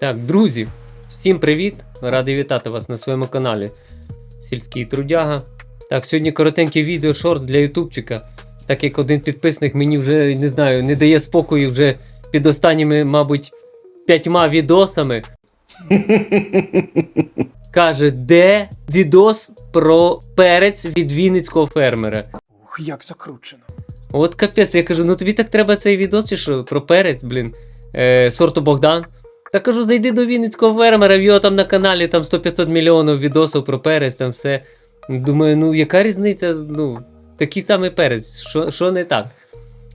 Так, друзі, всім привіт! Радий вітати вас на своєму каналі Сільський Трудяга. Так, сьогодні коротеньке відео шорт для ютубчика. Так як один підписник мені вже не знаю, не дає спокою вже під останніми, мабуть, п'ятьма відосами. Каже, де відос про перець від вінницького фермера. Ух, як закручено. От капець, я кажу, ну тобі так треба цей відос, чи що, про перець, блін, е, сорту Богдан. Та кажу, зайди до Вінницького фермера, в його там на каналі там 100-500 мільйонів відосів про перець, там все. Думаю, ну яка різниця? Ну, такий самий перець, що, що не так?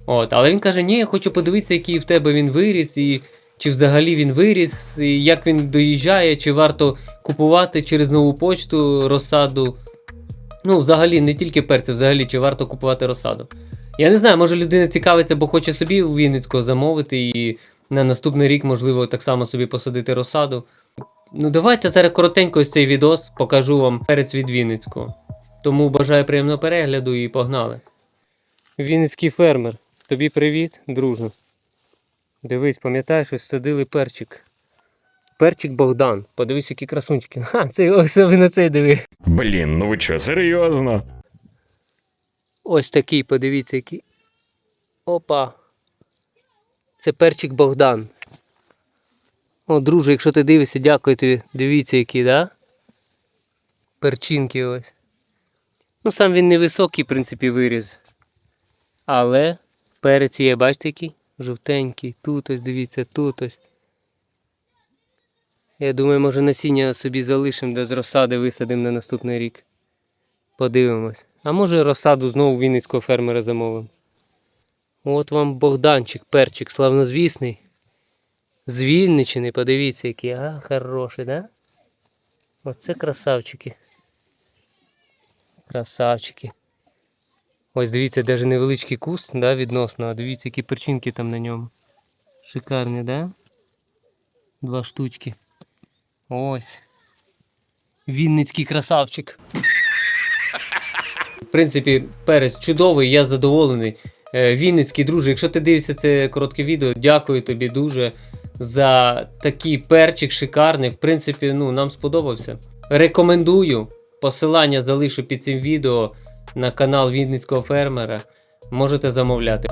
От, але він каже, ні, я хочу подивитися, який в тебе він виріс, і чи взагалі він виріс, і як він доїжджає, чи варто купувати через нову почту розсаду. Ну, взагалі, не тільки перця, взагалі, чи варто купувати розсаду. Я не знаю, може людина цікавиться, бо хоче собі у Вінницького замовити і на наступний рік, можливо, так само собі посадити розсаду. Ну, давайте зараз коротенько ось цей відос покажу вам перець від Вінницького. Тому бажаю приємного перегляду і погнали. Вінницький фермер, тобі привіт, друже. Дивись, пам'ятаєш, ось садили перчик. Перчик Богдан. Подивись, які красунчики. Ха, це ось ви на цей диви. Блін, ну ви що, серйозно? Ось такий, подивіться, який. Опа. Це перчик Богдан. О, друже, якщо ти дивишся, дякую тобі. Дивіться, які, да? Перчинки ось. Ну, сам він невисокий, в принципі, виріс. Але перець є, бачите який? Жовтенький. Тут ось, дивіться, тут ось. Я думаю, може насіння собі залишимо, де з розсади висадимо на наступний рік. Подивимось. А може розсаду знову вінницького фермера замовимо. От вам Богданчик, перчик, славнозвісний. З Вінничини, подивіться, який, а, хороший, да? Оце красавчики. Красавчики. Ось дивіться, навіть невеличкий куст, да, відносно, а дивіться, які перчинки там на ньому. Шикарні, да? Два штучки. Ось. Вінницький красавчик. В принципі, перець чудовий, я задоволений. Е, Вінницький друже, якщо ти дивишся це коротке відео, дякую тобі дуже за такий перчик шикарний. В принципі, ну, нам сподобався. Рекомендую. Посилання залишу під цим відео на канал Вінницького фермера. Можете замовляти.